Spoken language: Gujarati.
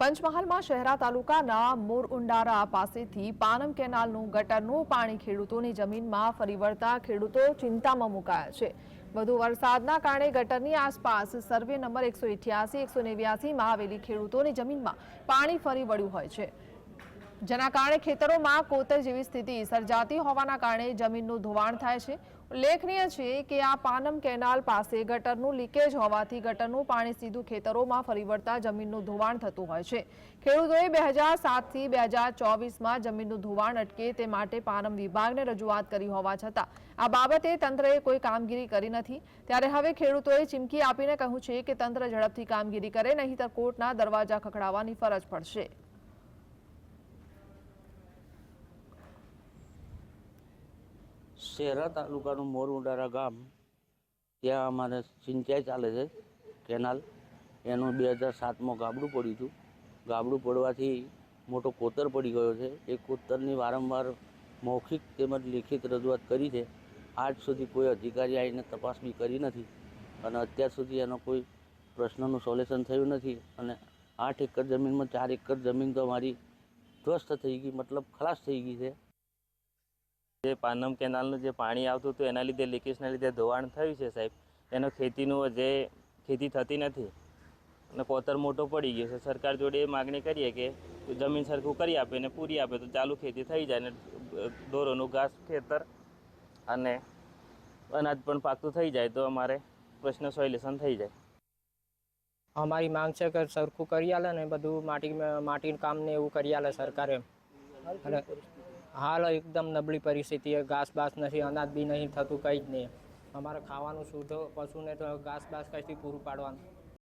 પંચમહાલમાં શહેરા તાલુકાના મોરઉંડારા પાસેથી પાનમ કેનાલનું ગટરનું પાણી ખેડૂતોની જમીનમાં ફરી વળતા ખેડૂતો ચિંતામાં મુકાયા છે. વધુ વરસાદના કારણે ગટરની આસપાસ સર્વે નંબર એકસો ઇઠ્યાસી એકસો નેવ્યાસીમાં આવેલી ખેડૂતોની જમીનમાં પાણી ફરી વળ્યું હોય છે. જેના કારણે ખેતરોમાં કોતર જેવી સ્થિતિ સર્જાતી હોવાના કારણે જમીનનું ધોવાણ થાય છે. ઉલ્લેખનીય છે કે આ પાનમ કેનાલ પાસે ગટરનું લીકેજ હોવાથી ગટરનું પાણી સીધું ખેતરોમાં ફરી વળતા જમીનનું ધોવાણ થતું હોય છે. ખેડૂતોએ બે હજાર સાતથી બે હજાર ચોવીસમાં જમીનનું ધોવાણ અટકે તે માટે પાનમ વિભાગને રજૂઆત કરી હોવા છતાં આ બાબતે તંત્રએ કોઈ કામગીરી કરી નથી. ત્યારે હવે ખેડૂતોએ ચીમકી આપીને કહ્યું છે કે તંત્ર ઝડપથી કામગીરી કરે નહીંતર કોર્ટના દરવાજા ખખડાવવાની ફરજ પડશે. શહેરા તાલુકાનું મોરુંડારા ગામ, ત્યાં અમારે સિંચાઈ ચાલે છે, કેનાલ. એનું બે હજાર સાતમાં ગાબડું પડ્યું હતું. ગાબડું પડવાથી મોટો કોતર પડી ગયો છે. એ કોતરની વારંવાર મૌખિક તેમજ લેખિત રજૂઆત કરી છે. આજ સુધી કોઈ અધિકારી આવીને તપાસ બી કરી નથી અને અત્યાર સુધી એનો કોઈ પ્રશ્નનું સોલ્યુશન થયું નથી અને આઠ એકર જમીનમાં ચાર એકર જમીન તો અમારી ધ્વસ્ત થઈ ગઈ, મતલબ ખલાસ થઈ ગઈ છે. જે પાનમ કેનાલનું જે પાણી આવતું હતું, એના લીધે લીકેજના લીધે ધોવાણ થયું છે સાહેબ. એનો ખેતીનું જે ખેતી થતી નથી અને કોતર મોટો પડી ગયો છે. સરકાર જોડે એ માગણી કરીએ કે જમીન સરખું કરી આપે ને પૂરી આપે તો ચાલુ ખેતી થઈ જાય ને ઢોરોનું ઘાસ ખેતર અને અનાજ પણ પાકતું થઈ જાય તો અમારે પ્રશ્ન સોલ્યુશન થઈ જાય. અમારી માંગ છે કે સરખું કરી આલે ને બધું માટી, માટીનું કામ ને એવું કરી આલે સરકારે. અને હાલ, એકદમ નબળી પરિસ્થિતિ ઘાસ બાસ નથી, અનાજ બી નહીં, થતું કંઈ જ નહીં. અમારે ખાવાનું શુદ્ધ પશુને તો ઘાસ બાસ કંઈથી પૂરું પાડવાનું?